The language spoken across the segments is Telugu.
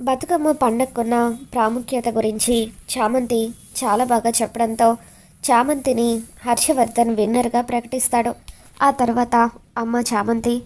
బతుకమ్మ పండగకున్న ప్రాముఖ్యత గురించి చామంతి చాలా బాగా చెప్పడంతో చామంతిని హర్షవర్ధన్ విన్నర్గా ప్రకటిస్తాడు. ఆ తర్వాత అమ్మ చామంతి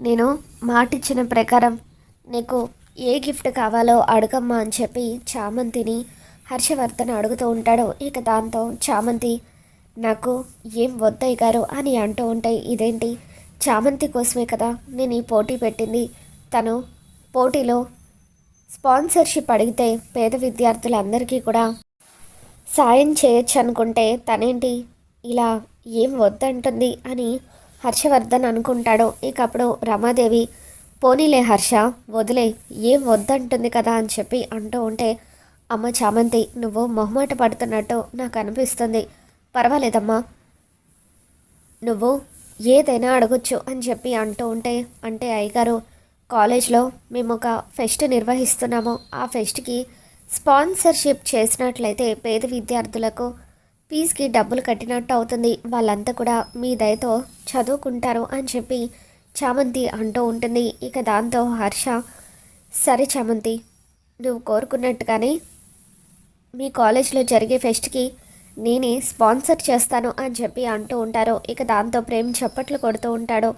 నేను మాటిచ్చిన ప్రకారం నీకు ఏ గిఫ్ట్ కావాలో అడగమ్మా అని చెప్పి చామంతిని హర్షవర్ధన్ అడుగుతూ ఉంటాడు. ఇక దాంతో చామంతి నాకు ఏం వద్దయ్య గారు అని అంటూ ఉంటాయి ఇదేంటి? చామంతి కోసమే కదా నేను ఈ పోటీ పెట్టింది. తను పోటీలో స్పాన్సర్షిప్ అడిగితే పేద విద్యార్థులందరికీ కూడా సాయం చేయొచ్చు అనుకుంటే తనేంటి? ఇలా ఏం వద్దంటుంది అని హర్షవర్ధన్ అనుకుంటాడు. ఇక అప్పుడు రమాదేవి పోనీలే హర్ష వదిలే ఏం వద్దంటుంది కదా అని చెప్పి అంటూ ఉంటే అమ్మ చామంతి నువ్వు మొహమాట పడుతున్నట్టు నాకు అనిపిస్తుంది. పర్వాలేదమ్మా. నువ్వు ఏదైనా అడగొచ్చు అని చెప్పి అంటూ ఉంటే అంటే అయ్యగారు కాలేజ్లో మేము ఒక ఫెస్ట్ నిర్వహిస్తున్నాము. ఆ ఫెస్ట్కి స్పాన్సర్షిప్ చేసినట్లయితే పేద విద్యార్థులకు ఫీజుకి డబ్బులు కట్టినట్టు అవుతుంది. వాళ్ళంతా కూడా మీ దయతో చదువుకుంటారు అని చెప్పి చామంతి అంటూ ఉంటుంది. ఇక దాంతో హర్ష సరే చామంతి నువ్వు కోరుకున్నట్టుగానే మీ కాలేజ్లో జరిగే ఫెస్ట్కి నేనే స్పాన్సర్ చేస్తాను అని చెప్పి అంటూ ఉంటారు. ఇక దాంతో ప్రేమ్ చప్పట్లు కొడుతూ ఉంటాడు.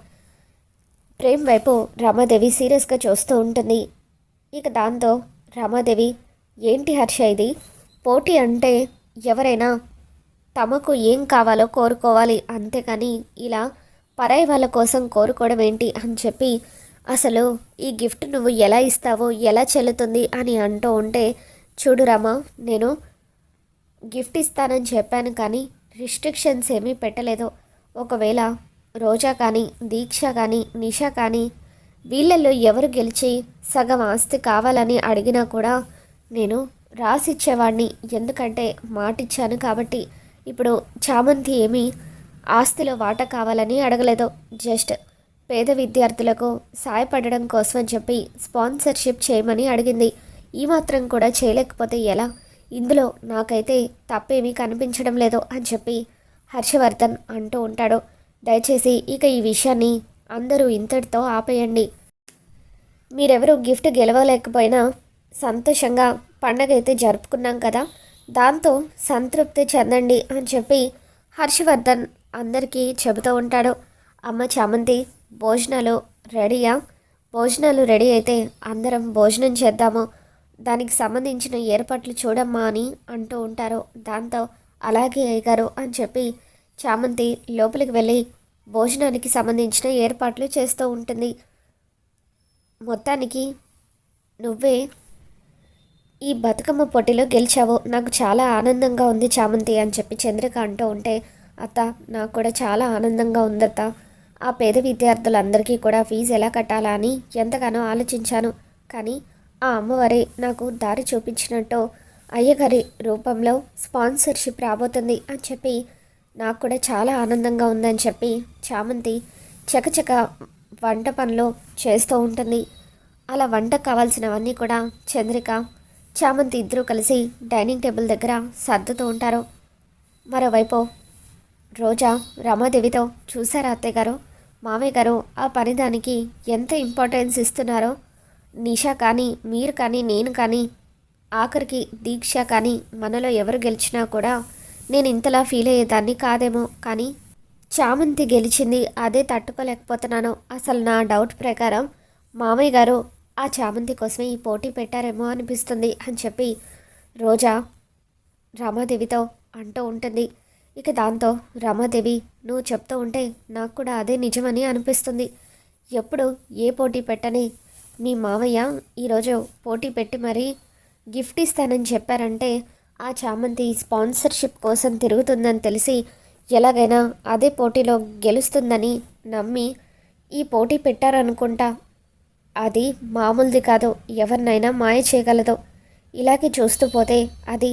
ప్రేమ్ వైపు రమాదేవి సీరియస్గా చూస్తూ ఉంటుంది. ఇక దాంతో రమాదేవి ఏంటి హర్ష ఇది? పోటీ అంటే ఎవరైనా తమకు ఏం కావాలో కోరుకోవాలి అంతేకాని ఇలా పరాయి వాళ్ళ కోసం కోరుకోవడం ఏంటి? అని చెప్పి అసలు ఈ గిఫ్ట్ నువ్వు ఎలా ఇస్తావో ఎలా చెల్లుతుంది అని అంటూ ఉంటే చూడు రామా నేను గిఫ్ట్ ఇస్తానని చెప్పాను కానీ రిస్ట్రిక్షన్స్ ఏమీ పెట్టలేదు. ఒకవేళ రోజా కానీ దీక్ష కానీ నిషా కానీ వీళ్ళల్లో ఎవరు గెలిచి సగం ఆస్తి కావాలని అడిగినా కూడా నేను రాసిచ్చేవాడిని ఎందుకంటే మాటిచ్చాను కాబట్టి ఇప్పుడు చామంతి ఏమీ ఆస్తిలో వాటా కావాలని అడగలేదు. జస్ట్ పేద విద్యార్థులకు సాయపడడం కోసం అని చెప్పి స్పాన్సర్షిప్ చేయమని అడిగింది. ఈ మాత్రం కూడా చేయలేకపోతే ఎలా? ఇందులో నాకైతే తప్పేమీ కనిపించడం లేదు అని చెప్పి హర్షవర్ధన్ అంటూ ఉంటాడు. దయచేసి ఇక ఈ విషయాన్ని అందరూ ఇంతటితో ఆపేయండి. మీరెవరు గిఫ్ట్ గెలవలేకపోయినా సంతోషంగా పండగ అయితే జరుపుకున్నాం కదా. దాంతో సంతృప్తి చెందండి అని చెప్పి హర్షవర్ధన్ అందరికీ చెబుతూ ఉంటాడు. అమ్మ చామంతి భోజనాలు రెడీయా? భోజనాలు రెడీ అయితే అందరం భోజనం చేద్దాము. దానికి సంబంధించిన ఏర్పాట్లు చూడమ్మా అని అంటూ ఉంటారు. దాంతో అలాగే అయ్యగారు అని చెప్పి చామంతి లోపలికి వెళ్ళి భోజనానికి సంబంధించిన ఏర్పాట్లు చేస్తూ ఉంటుంది. మొత్తానికి నువ్వే ఈ బతుకమ్మ పోటీలో గెలిచావు. నాకు చాలా ఆనందంగా ఉంది చామంతి అని చెప్పి చంద్రిక అంటూ ఉంటే అత్త నాకు కూడా చాలా ఆనందంగా ఉందత్త. ఆ పేద విద్యార్థులందరికీ కూడా ఫీజు ఎలా కట్టాలా అని ఎంతగానో ఆలోచించాను. కానీ ఆ అమ్మవారే నాకు దారి చూపించినట్టు అయ్యగారి రూపంలో స్పాన్సర్షిప్ రాబోతుంది అని చెప్పి నాకు కూడా చాలా ఆనందంగా ఉందని చెప్పి చామంతి చకచక వంట పనిలో చేస్తూ ఉంటుంది. అలా వంట కావాల్సినవన్నీ కూడా చంద్రిక చామంతి ఇద్దరూ కలిసి డైనింగ్ టేబుల్ దగ్గర సర్దుతూ ఉంటారు. మరోవైపు రోజా రమాదేవితో చూసారా అత్తయ్య గారు? మామయ్య గారు ఆ పనిదానికి ఎంత ఇంపార్టెన్స్ ఇస్తున్నారో? నిషా కానీ మీరు కానీ నేను కానీ ఆఖరికి దీక్ష కానీ మనలో ఎవరు గెలిచినా కూడా నేను ఇంతలా ఫీల్ అయ్యేదాన్ని కాదేమో కానీ చామంతి గెలిచింది అదే తట్టుకోలేకపోతున్నాను. అసలు నా డౌట్ ప్రకారం మామయ్య గారు ఆ చామంతి కోసమే ఈ పోటీ పెట్టారేమో అనిపిస్తుంది అని చెప్పి రోజా రమాదేవితో అంటూ ఉంటుంది. ఇక దాంతో రమాదేవి నువ్వు చెప్తూ ఉంటే నాకు కూడా అదే నిజమని అనిపిస్తుంది. ఎప్పుడు ఏ పోటీ పెట్టని మీ మామయ్య ఈరోజు పోటీ పెట్టి మరీ గిఫ్ట్ ఇస్తానని చెప్పారంటే ఆ చామంతి స్పాన్సర్షిప్ కోసం తిరుగుతుందని తెలిసి ఎలాగైనా అదే పోటీలో గెలుస్తుందని నమ్మి ఈ పోటీ పెట్టారనుకుంటా. అది మామూలుది కాదు ఎవరినైనా మాయ చేయగలదు. ఇలాగే చూస్తూ పోతే అది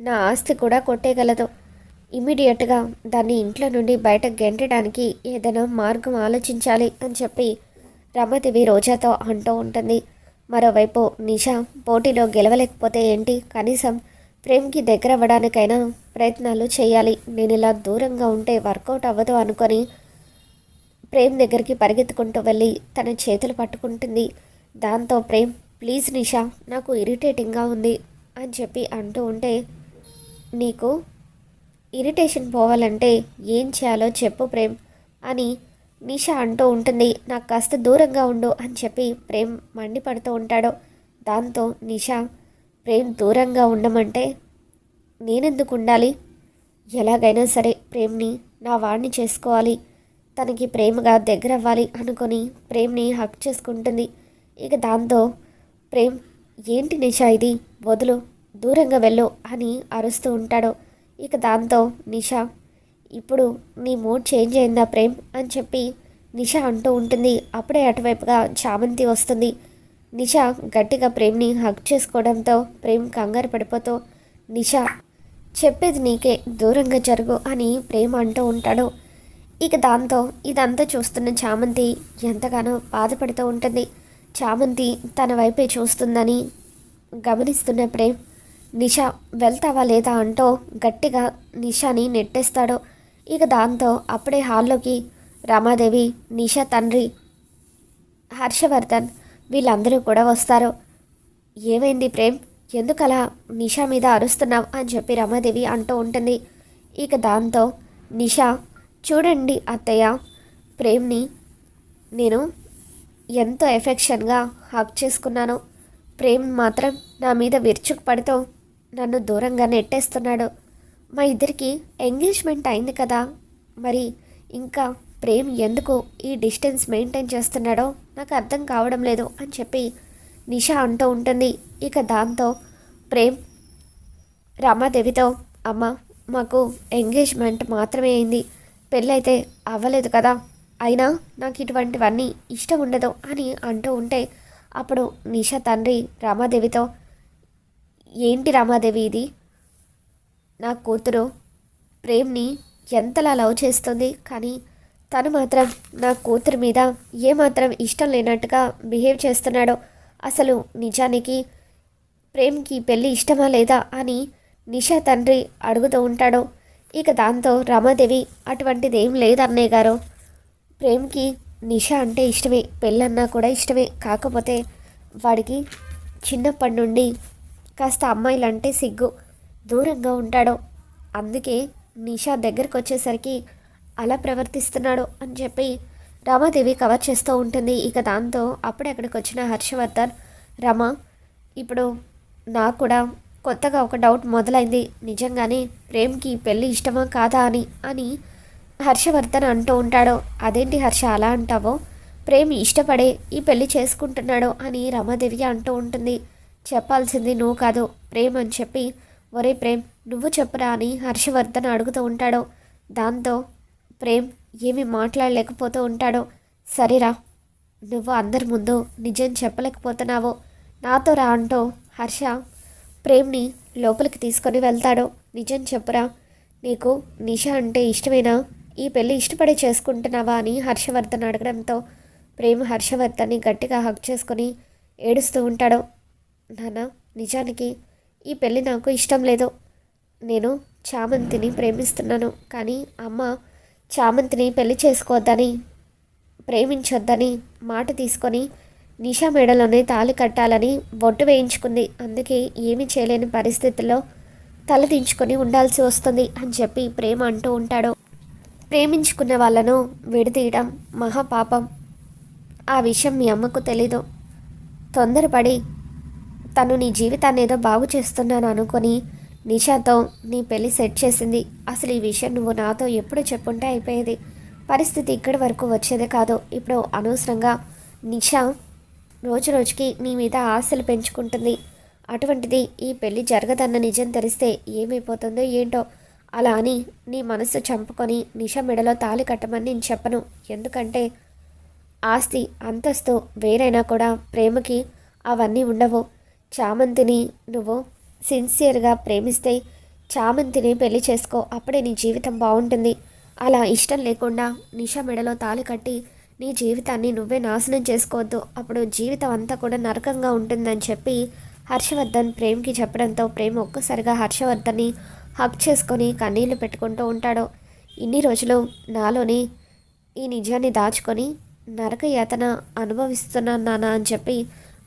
నా ఆస్తి కూడా కొట్టేయగలదు. ఇమీడియట్గా దాన్ని ఇంట్లో నుండి బయట గెంటడానికి ఏదైనా మార్గం ఆలోచించాలి అని చెప్పి రమదేవి రోజాతో అంటూ ఉంటుంది. మరోవైపు నిషా పోటీలో గెలవలేకపోతే ఏంటి? కనీసం ప్రేమ్కి దగ్గర అవ్వడానికైనా ప్రయత్నాలు చేయాలి. నేను ఇలా దూరంగా ఉంటే వర్కౌట్ అవ్వదు అనుకొని ప్రేమ్ దగ్గరికి పరిగెత్తుకుంటూ వెళ్ళి తన చేతులు పట్టుకుంటుంది. దాంతో ప్రేమ్ ప్లీజ్ నిషా నాకు ఇరిటేటింగ్గా ఉంది అని చెప్పి అంటూ ఉంటే నీకు ఇరిటేషన్ పోవాలంటే ఏం చేయాలో చెప్పు ప్రేమ్ అని నిషా అంటూ ఉంటుంది నాకు కాస్త దూరంగా ఉండు అని చెప్పి ప్రేమ్ మండిపడుతూ ఉంటాడు. దాంతో నిషా ప్రేమ్ దూరంగా ఉండమంటే నేనెందుకు ఉండాలి? ఎలాగైనా సరే ప్రేమ్ని నా వాడిని చేసుకోవాలి. తనకి ప్రేమగా దగ్గర అవ్వాలి అనుకొని ప్రేమ్ని హక్ చేసుకుంటుంది. ఇక దాంతో ప్రేమ్ ఏంటి నిషా ఇది? వదులు దూరంగా వెళ్ళు అని అరుస్తూ ఉంటాడు. ఇక దాంతో నిషా ఇప్పుడు నీ మూడ్ చేంజ్ అయిందా ప్రేమ్? అని చెప్పి నిషా అంటూ ఉంటుంది. అప్పుడే అటువైపుగా చామంతి వస్తుంది. నిషా గట్టిగా ప్రేమ్ని హక్ చేసుకోవడంతో ప్రేమ్ కంగారు పడిపోతూ నిషా చెప్పేది నీకే దూరంగా జరుగు అని ప్రేమ అంటూ ఉంటాడు. ఇక దాంతో ఇదంతా చూస్తున్న చామంతి ఎంతగానో బాధపడుతూ ఉంటుంది. చామంతి తన వైపే చూస్తుందని గమనిస్తున్న ప్రేమ్ నిషా వెళ్తావా లేదా? అంటూ గట్టిగా నిషాని నెట్టేస్తాడు. ఇక దాంతో అప్పుడే హాల్లోకి రమాదేవి నిషా తండ్రి హర్షవర్ధన్ వీళ్ళందరూ కూడా వస్తారు. ఏమైంది ప్రేమ్? ఎందుకలా నిషా మీద అరుస్తున్నావు? అని చెప్పి రమాదేవి అంటూ ఉంటుంది. ఇక దాంతో నిషా చూడండి అత్తయ్య ప్రేమ్ని నేను ఎంతో ఎఫెక్షన్గా హక్ చేసుకున్నాను. ప్రేమ్ మాత్రం నా మీద విరుచుకు పడుతూ నన్ను దూరంగా నెట్టేస్తున్నాడు. మా ఇద్దరికి ఎంగేజ్మెంట్ అయింది కదా. మరి ఇంకా ప్రేమ్ ఎందుకు ఈ డిస్టెన్స్ మెయింటైన్ చేస్తున్నాడో నాకు అర్థం కావడం లేదు అని చెప్పి నిష అంటూ ఉంటుంది. ఇక దాంతో ప్రేమ్ రమాదేవితో అమ్మ మాకు ఎంగేజ్మెంట్ మాత్రమే అయింది. పెళ్ళైతే అవ్వలేదు కదా. అయినా నాకు ఇటువంటివన్నీ ఇష్టం ఉండదు అని అంటూ ఉంటే అప్పుడు నిషా తండ్రి రామాదేవితో ఏంటి రామాదేవి ఇది? నా కూతురు ప్రేమ్ని ఎంతలా లవ్ చేస్తుంది కానీ తను మాత్రం నా కూతురు మీద ఏమాత్రం ఇష్టం లేనట్టుగా బిహేవ్ చేస్తున్నాడో అసలు నిజానికి ప్రేమ్కి పెళ్ళి ఇష్టమా లేదా అని నిషా తండ్రి అడుగుతూ ఉంటాడు. ఇక దాంతో రమాదేవి అటువంటిది ఏం లేదన్నయ్య గారు. ప్రేమ్కి నిషా అంటే ఇష్టమే పెళ్ళన్నా కూడా ఇష్టమే. కాకపోతే వాడికి చిన్నప్పటి నుండి కాస్త అమ్మాయిలంటే సిగ్గు. దూరంగా ఉంటాడో. అందుకే నిషా దగ్గరకు వచ్చేసరికి అలా ప్రవర్తిస్తున్నాడు అని చెప్పి రమాదేవి కవర్ చేస్తూ ఉంటుంది. ఇక దాంతో అప్పుడే అక్కడికి వచ్చిన హర్షవర్ధన్ రమ ఇప్పుడు నాకు కూడా కొత్తగా ఒక డౌట్ మొదలైంది. నిజంగానే ప్రేమ్కి పెళ్ళి ఇష్టమా కాదా అని అని హర్షవర్ధన్ అంటూ ఉంటాడు. అదేంటి హర్ష అలా అంటావో? ప్రేమ్ ఇష్టపడే ఈ పెళ్ళి చేసుకుంటున్నాడు అని రమాదేవి అంటూ ఉంటుంది. చెప్పాల్సింది నువ్వు కాదు ప్రేమ్ అని చెప్పి ఒరే ప్రేమ్ నువ్వు చెప్పురా అని హర్షవర్ధన్ అడుగుతూ ఉంటాడో. దాంతో ప్రేమ్ ఏమి మాట్లాడలేకపోతూ ఉంటాడో. సరేరా నువ్వు అందరి ముందు నిజం చెప్పలేకపోతున్నావో. నాతో రా అంటూ హర్ష ప్రేమ్ని లోపలికి తీసుకొని వెళ్తాడు. నిజం చెప్పురా నీకు నిషా అంటే ఇష్టమేనా? ఈ పెళ్ళి ఇష్టపడి చేసుకుంటున్నావా అని హర్షవర్ధన్ అడగడంతో ప్రేమ్ హర్షవర్ధన్ని గట్టిగా హక్ చేసుకొని ఏడుస్తూ ఉంటాడు. నాన్న నిజానికి ఈ పెళ్ళి నాకు ఇష్టం లేదు. నేను చామంతిని ప్రేమిస్తున్నాను. కానీ అమ్మ చామంతిని పెళ్ళి చేసుకోవద్దని ప్రేమించొద్దని మాట తీసుకొని నిషా మెడలోనే తాళి కట్టాలని బొట్టు వేయించుకుంది. అందుకే ఏమీ చేయలేని పరిస్థితుల్లో తలదించుకొని ఉండాల్సి వస్తుంది అని చెప్పి ప్రేమ అంటూ ఉంటాడు. ప్రేమించుకున్న వాళ్ళను విడదీయడం మహాపాపం. ఆ విషయం మీ అమ్మకు తెలీదు. తొందరపడి తను నీ జీవితాన్ని ఏదో బాగు చేస్తున్నాను అనుకొని నిషాతో నీ పెళ్ళి సెట్ చేసింది. అసలు ఈ విషయం నువ్వు నాతో ఎప్పుడు చెప్పుంటే అయిపోయేది. పరిస్థితి ఇక్కడి వరకు వచ్చేదే కాదు. ఇప్పుడు అనవసరంగా నిషా రోజు రోజుకి నీ మీద ఆశలు పెంచుకుంటుంది. అటువంటిది ఈ పెళ్ళి జరగదన్న నిజం తెలిస్తే ఏమైపోతుందో ఏంటో అలా అని నీ మనసు చంపుకొని నిష మెడలో తాళి కట్టమని నేను చెప్పను. ఎందుకంటే ఆస్తి అంతస్తు వేరైనా కూడా ప్రేమకి అవన్నీ ఉండవు. చామంతిని నువ్వు సిన్సియర్గా ప్రేమిస్తే చామంతిని పెళ్ళి చేసుకో. అప్పుడే నీ జీవితం బాగుంటుంది. అలా ఇష్టం లేకుండా నిష మెడలో తాళి కట్టి నీ జీవితాన్ని నువ్వే నాశనం చేసుకోవద్దు. అప్పుడు జీవితం అంతా కూడా నరకంగా ఉంటుందని చెప్పి హర్షవర్ధన్ ప్రేమ్కి చెప్పడంతో ప్రేమ్ ఒక్కసారిగా హర్షవర్ధన్ని హక్ చేసుకొని కన్నీళ్ళు పెట్టుకుంటూ ఉంటాడు. ఇన్ని రోజులు నాలోని ఈ నిజాన్ని దాచుకొని నరక యాతన అనుభవిస్తున్నాను నాన్న అని చెప్పి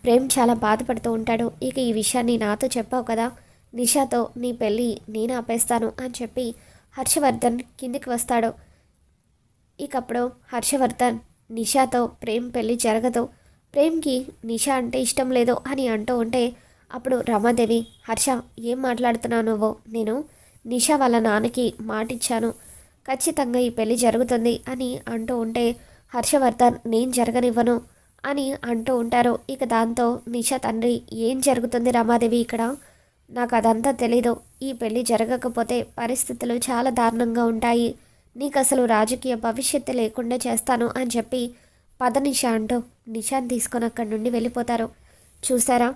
ప్రేమ్ చాలా బాధపడుతూ ఉంటాడు. ఇక ఈ విషయాన్ని నాతో చెప్పావు కదా. నిషాతో నీ పెళ్ళి నేను ఆపేస్తాను అని చెప్పి హర్షవర్ధన్ కిందికి వస్తాడు. ఇకప్పుడు హర్షవర్ధన్ నిషాతో ప్రేమ్ పెళ్ళి జరగదు. ప్రేమ్కి నిషా అంటే ఇష్టం లేదు అని అంటూ ఉంటే అప్పుడు రమాదేవి హర్ష ఏం మాట్లాడుతున్నావు నువ్వు? నేను నిషా వాళ్ళ నాన్నకి మాటిచ్చాను. ఖచ్చితంగా ఈ పెళ్ళి జరుగుతుంది అని అంటూ ఉంటే హర్షవర్ధన్ నేను జరగనివ్వను. అని అంటూ ఉంటారు. ఇక దాంతో నిషా తండ్రి ఏం జరుగుతుంది రమాదేవి ఇక్కడ? నాకు అదంతా తెలీదు. ఈ పెళ్ళి జరగకపోతే పరిస్థితులు చాలా దారుణంగా ఉంటాయి. నీకు అసలు రాజకీయ భవిష్యత్తు లేకుండా చేస్తాను అని చెప్పి పద నిషా అంటూ నిషాన్ తీసుకొని అక్కడి నుండి వెళ్ళిపోతారు. చూసారా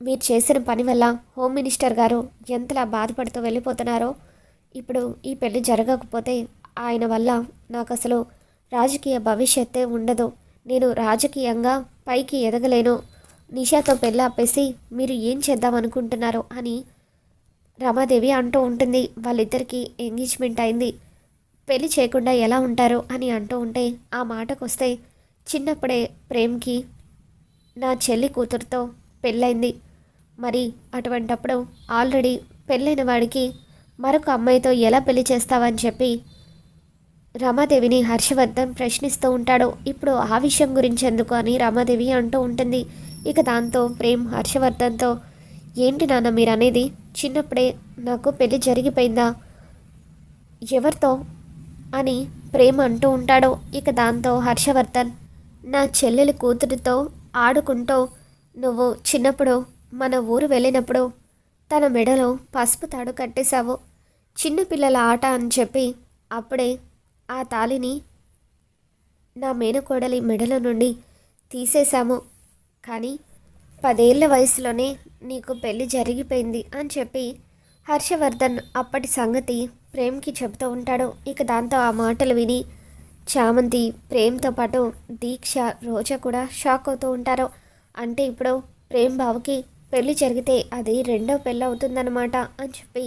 మీరు చేసిన పని వల్ల హోమ్ మినిస్టర్ గారు ఎంతలా బాధపడుతూ వెళ్ళిపోతున్నారో. ఇప్పుడు ఈ పెళ్ళి జరగకపోతే ఆయన వల్ల నాకు అసలు రాజకీయ భవిష్యత్తే ఉండదు. నేను రాజకీయంగా పైకి ఎదగలేను. నిషాతో పెళ్ళి ఆపేసి మీరు ఏం చేద్దాం అనుకుంటున్నారు అని రమాదేవి అంటూ ఉంటుంది. వాళ్ళిద్దరికీ ఎంగేజ్మెంట్ అయింది. పెళ్ళి చేయకుండా ఎలా ఉంటారు అని అంటూ ఉంటే ఆ మాటకు వస్తే చిన్నప్పుడే ప్రేమ్కి నా చెల్లి కూతురుతో పెళ్ళైంది మరి అటువంటప్పుడు ఆల్రెడీ పెళ్ళైన వాడికి మరొక అమ్మాయితో ఎలా పెళ్ళి చేస్తావని చెప్పి రమాదేవిని హర్షవర్ధన్ ప్రశ్నిస్తూ ఉంటాడు. ఇప్పుడు ఆ విషయం గురించి ఎందుకు అని రమాదేవి అంటూ ఉంటుంది. ఇక దాంతో ప్రేమ్ హర్షవర్ధన్తో ఏంటి నాన్న మీరు అనేది చిన్నప్పుడే నాకు పెళ్ళి జరిగిపోయిందా? ఎవరితో? అని ప్రేమ్ అంటూ ఉంటాడు. ఇక దాంతో హర్షవర్ధన్ నా చెల్లెలి కూతురితో ఆడుకుంటూ నువ్వు చిన్నప్పుడు మన ఊరు వెళ్ళినప్పుడు తన మెడలో పసుపు తాడు కట్టేశావు. చిన్నపిల్లల ఆట అని చెప్పి అప్పుడే ఆ తాలిని నా మేనకోడలి మెడల నుండి తీసేశాము. కానీ పదేళ్ళ వయసులోనే నీకు పెళ్ళి జరిగిపోయింది అని చెప్పి హర్షవర్ధన్ అప్పటి సంగతి ప్రేమ్కి చెబుతూ ఉంటాడు. ఇక దాంతో ఆ మాటలు విని చామంతి ప్రేమ్తో పాటు దీక్ష రోజా కూడా షాక్ అవుతూ ఉంటారు. అంటే ఇప్పుడు ప్రేమ్ బావుకి పెళ్ళి జరిగితే అది రెండో పెళ్ళి అవుతుందన్నమాట అని చెప్పి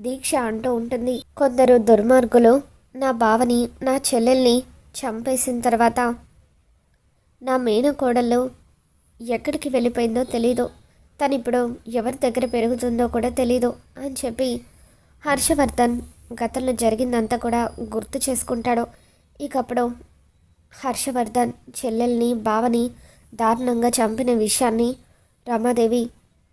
దీక్ష అంటూ ఉంటుంది. కొందరు దుర్మార్గులు నా బావని నా చెల్లెల్ని చంపేసిన తర్వాత నా మేనకోడళ్ళు ఎక్కడికి వెళ్ళిపోయిందో తెలీదు. తను ఇప్పుడు ఎవరి దగ్గర పెరుగుతుందో కూడా తెలీదు అని చెప్పి హర్షవర్ధన్ గతంలో జరిగిందంతా కూడా గుర్తు చేసుకుంటాడు. ఇకప్పుడు హర్షవర్ధన్ చెల్లెల్ని బావని దారుణంగా చంపిన విషయాన్ని రమాదేవి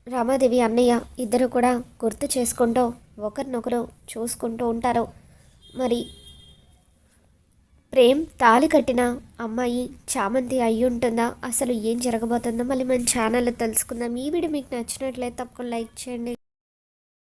రమాదేవి అన్నయ్య ఇద్దరు కూడా గుర్తు చేసుకుంటూ ఒకరినొకరు చూసుకుంటూ ఉంటారు. మరి ప్రేమ్ తాలి కట్టిన అమ్మాయి చామంతి అయి ఉంటుందా అసలు ఏం జరగబోతుందో మళ్ళీ మన ఛానల్లో తెలుసుకుందాం. ఈ వీడియో మీకు నచ్చినట్లయితే తప్పకుండా లైక్ చేయండి.